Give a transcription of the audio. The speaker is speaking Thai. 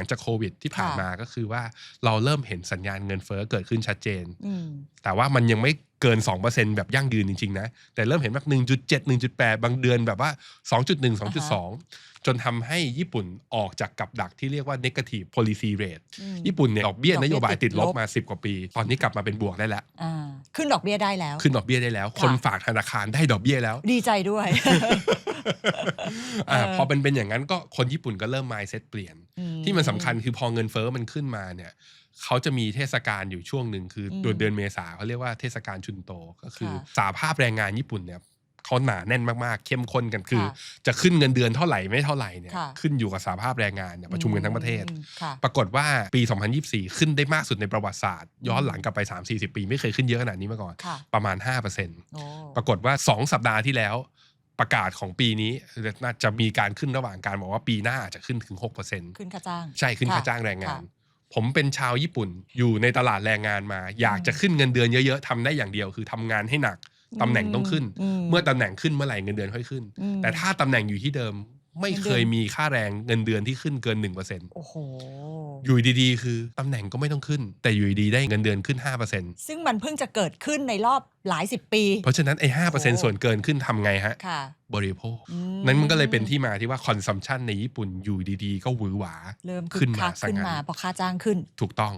งจากโควิดที่ผ่านค่ะมาก็คือว่าเราเริ่มเห็นสัญญาณเงินเฟ้อเกิดขึ้นชัดเจนอืมแต่ว่ามันยังไม่เกิน 2%แบบยั่งยืนจริง ๆ นะ แต่เริ่มเห็นแบบ 1.7 1.8 บางเดือนแบบว่า 2.1 2.2 จนทำให้ญี่ปุ่นออกจากกับดักที่เรียกว่า negative policy rate อืมญี่ปุ่นเนี่ยดอกเบี้ยดอกเบี้นยโยบายติติดดลลบบมา 10 กว่าปี ตอนนี้กลับมาเป็นบวกได้แล้วอ่าขึ้นดอกเบี้ยได้แล้ว ขึ้นดอกเบี้ยได้แล้วค่ะคนฝากธนาคารได้ดอกเบี้ยแล้ว ดีใจด้วย อ่าเออพอเป็นเป็นอย่างนั้นก็คนญี่ปุ่นก็เริ่ม mindset เปลี่ยนอืที่มันสำคัญคือพอเงินเฟ้อมันขึ้นมาเนี่ยเขาจะมีเทศกาลอยู่ช่วงหนึ่งคืออมเดือนเดือนเมษาเขาเรียกว่าเทศกาลชุนโตก็คือค่ะสาภาพแรงงานญี่ปุ่นเนี่ยเขาหนาแน่นมากๆ เข้มข้นกันคือค่ะจะขึ้นเงินเดือนเท่าไหร่ไม่เท่าไหร่เนี่ยค่ะขึ้นอยู่กับสาภาพแรงงานเนี่ยประชุมกันทั้งประเทศอืมค่ะปรากฏว่าปี 2024 ขึ้นได้มากสุดในประวัติศาสตร์ ย้อนหลังกลับไป 3-40 ปี ไม่เคยขึ้นเยอะขนาดนี้มาก่อนค่ะประมาณ5%โอ้ปรากฏว่า 2 สัปดาห์ที่แล้ว ประกาศของปีนี้น่าจะมีการขึ้นระหว่างการบอกว่าปีหน้าอาจจะขึ้นถึง 6%ขึ้นค่าจ้าง ใช่ขึ้นค่ะค่าจ้างแรงงานค่ะผมเป็นชาวญี่ปุ่นอยู่ในตลาดแรงงานมา อยากจะขึ้นเงินเดือนเยอะๆทำได้อย่างเดียว คือทำงานให้หนักตำแหน่งต้องขึ้น เมื่อตำแหน่งขึ้นเมื่อไหร่เงินเดือนค่อยขึ้นอืมแต่ถ้าตำแหน่งอยู่ที่เดิม ไม่เคยมีค่าแรงเงินเดือนที่ขึ้นเกิน1%โอ้โห อยู่ดีๆ คือตำแหน่งก็ไม่ต้องขึ้น แต่อยู่ดีๆได้เงินเดือนขึ้น 5%ซึ่งมันเพิ่งจะเกิดขึ้นในรอบหลายสิบปี เพราะฉะนั้นไอ้ห้าเปอร์เซ็นโอ้ส่วนเกินขึ้นทำไงฮะ ค่ะบริโภคอืนั้นมันก็เลยเป็นที่มาที่ว่าคอนซัมชันในญี่ปุ่นอยู่ดีๆ ก็หวือหวาเริ่มคึขึ้กนคัมากซะขึ้นงั้นมาเพราะค่าจ้างขึ้น ถูกต้อง